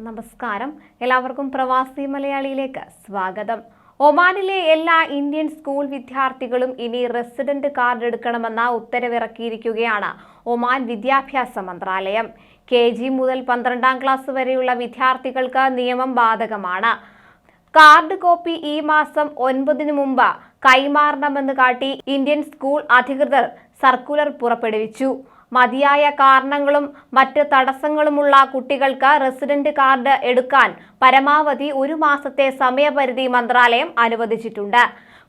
നമസ്കാരം. എല്ലാവർക്കും പ്രവാസി മലയാളിയിലേക്ക് സ്വാഗതം. ഒമാനിലെ എല്ലാ ഇന്ത്യൻ സ്കൂൾ വിദ്യാർത്ഥികളും ഇനി റെസിഡന്റ് കാർഡ് എടുക്കണമെന്ന ഉത്തരവിറക്കിയിരിക്കുകയാണ് ഒമാൻ വിദ്യാഭ്യാസ മന്ത്രാലയം. കെ ജി മുതൽ പന്ത്രണ്ടാം ക്ലാസ് വരെയുള്ള വിദ്യാർത്ഥികൾക്ക് നിയമം ബാധകമാണ്. കാർഡ് കോപ്പി ഈ മാസം ഒൻപതിനു മുമ്പ് കൈമാറണമെന്ന് കാട്ടി ഇന്ത്യൻ സ്കൂൾ അധികൃതർ സർക്കുലർ പുറപ്പെടുവിച്ചു. മതിയായ കാരണങ്ങളും മറ്റ് തടസ്സങ്ങളുമുള്ള കുട്ടികൾക്ക് റെസിഡന്റ് കാർഡ് എടുക്കാൻ പരമാവധി ഒരു മാസത്തെ സമയപരിധി മന്ത്രാലയം അനുവദിച്ചിട്ടുണ്ട്.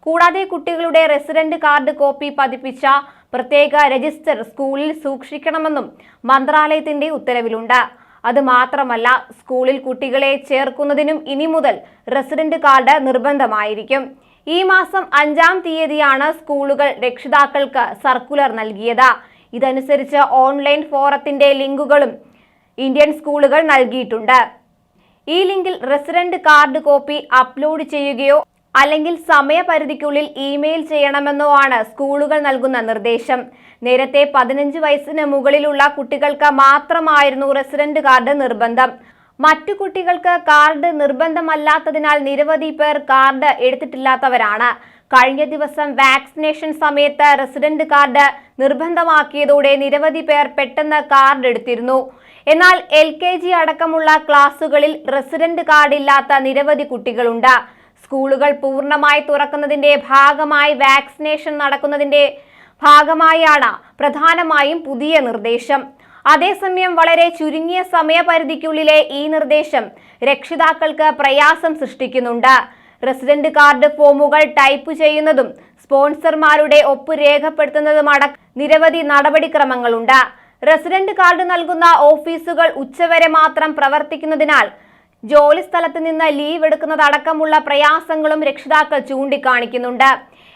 കൂടാതെ കുട്ടികളുടെ റെസിഡന്റ് കാർഡ് കോപ്പി പതിപ്പിച്ച പ്രത്യേക രജിസ്റ്റർ സ്കൂളിൽ സൂക്ഷിക്കണമെന്നും മന്ത്രാലയത്തിന്റെ ഉത്തരവിലുണ്ട്. അത് മാത്രമല്ല സ്കൂളിൽ കുട്ടികളെ ചേർക്കുന്നതിനും ഇനി മുതൽ റെസിഡന്റ് കാർഡ് നിർബന്ധമായിരിക്കും. ഈ മാസം അഞ്ചാം തീയതിയാണ് സ്കൂളുകൾ രക്ഷിതാക്കൾക്ക് സർക്കുലർ നൽകിയത്. ഇതനുസരിച്ച് ഓൺലൈൻ ഫോറത്തിന്റെ ലിങ്കുകളും ഇന്ത്യൻ സ്കൂളുകൾ നൽകിയിട്ടുണ്ട്. ഈ ലിങ്കിൽ റെസിഡന്റ് കാർഡ് കോപ്പി അപ്ലോഡ് ചെയ്യുകയോ അല്ലെങ്കിൽ സമയപരിധിക്കുള്ളിൽ ഇമെയിൽ ചെയ്യണമെന്നോ ആണ് സ്കൂളുകൾ നൽകുന്ന നിർദ്ദേശം. നേരത്തെ പതിനഞ്ച് വയസ്സിന് മുകളിലുള്ള കുട്ടികൾക്ക് മാത്രമായിരുന്നു റെസിഡന്റ് കാർഡ് നിർബന്ധം. മറ്റു കുട്ടികൾക്ക് കാർഡ് നിർബന്ധമല്ലാത്തതിനാൽ നിരവധി പേർ കാർഡ് എടുത്തിട്ടില്ലാത്തവരാണ്. കഴിഞ്ഞ ദിവസം വാക്സിനേഷൻ സമയത്ത് റെസിഡന്റ് കാർഡ് നിർബന്ധമാക്കിയതോടെ നിരവധി പേർ പെട്ടെന്ന് കാർഡ് എടുത്തിരുന്നു. എന്നാൽ എൽ കെ ജി അടക്കമുള്ള ക്ലാസുകളിൽ റെസിഡന്റ് കാർഡ് ഇല്ലാത്ത നിരവധി കുട്ടികളുണ്ട്. സ്കൂളുകൾ പൂർണമായി തുറക്കുന്നതിന്റെ ഭാഗമായി വാക്സിനേഷൻ നടക്കുന്നതിന്റെ ഭാഗമായാണ് പ്രധാനമായും പുതിയ നിർദ്ദേശം. അതേസമയം വളരെ ചുരുങ്ങിയ സമയപരിധിക്കുള്ളിലെ ഈ നിർദ്ദേശം രക്ഷിതാക്കൾക്ക് പ്രയാസം സൃഷ്ടിക്കുന്നുണ്ട്. റെസിഡന്റ് കാർഡ് ഫോമുകൾ ടൈപ്പ് ചെയ്യുന്നതും സ്പോൺസർമാരുടെ ഒപ്പ് രേഖപ്പെടുത്തുന്നതുമട നിരവധി നടപടിക്രമങ്ങളുണ്ട്. റെസിഡന്റ് കാർഡ് നൽകുന്ന ഓഫീസുകൾ ഉച്ചവരെ മാത്രം പ്രവർത്തിക്കുന്നതിനാൽ ജോലിസ്ഥലത്ത് നിന്ന് ലീവ് എടുക്കുന്നതടക്കമുള്ള പ്രയാസങ്ങളും രക്ഷിതാക്കൾ ചൂണ്ടിക്കാണിക്കുന്നുണ്ട്.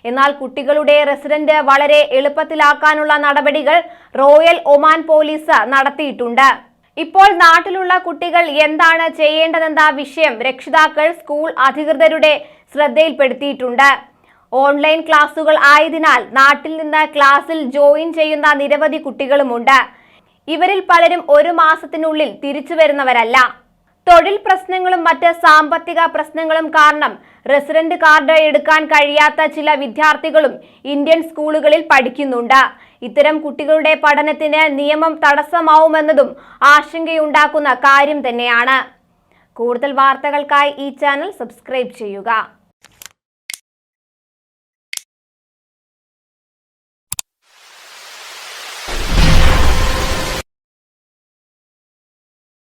എന്നാൽ കുട്ടികളുടെ റെസിഡന്റ് വളരെ എളുപ്പത്തിലാക്കാനുള്ള നടപടികൾ റോയൽ ഒമാൻ പോലീസ് നടത്തിയിട്ടുണ്ട്. ഇപ്പോൾ നാട്ടിലുള്ള കുട്ടികൾ എന്താണ് ചെയ്യേണ്ടതെന്ന വിഷയം രക്ഷിതാക്കൾ സ്കൂൾ അധികൃതരുടെ ശ്രദ്ധയിൽപ്പെടുത്തിയിട്ടുണ്ട്. ഓൺലൈൻ ക്ലാസുകൾ ആയതിനാൽ നാട്ടിൽ നിന്ന് ക്ലാസ്സിൽ ജോയിൻ ചെയ്യുന്ന നിരവധി കുട്ടികളുമുണ്ട്. ഇവരിൽ പലരും ഒരു മാസത്തിനുള്ളിൽ തിരിച്ചു വരുന്നവരല്ല. തൊഴിൽ പ്രശ്നങ്ങളും മറ്റ് സാമ്പത്തിക പ്രശ്നങ്ങളും കാരണം റെസിഡന്റ് കാർഡ് എടുക്കാൻ കഴിയാത്ത ചില വിദ്യാർത്ഥികളും ഇന്ത്യൻ സ്കൂളുകളിൽ പഠിക്കുന്നുണ്ട്. ഇത്തരം കുട്ടികളുടെ പഠനത്തിന് നിയമം തടസ്സമാവുമെന്നതും ആശങ്കയുണ്ടാക്കുന്ന കാര്യം തന്നെയാണ്. കൂടുതൽ വാർത്തകൾക്കായി ഈ ചാനൽ സബ്സ്ക്രൈബ് ചെയ്യുക.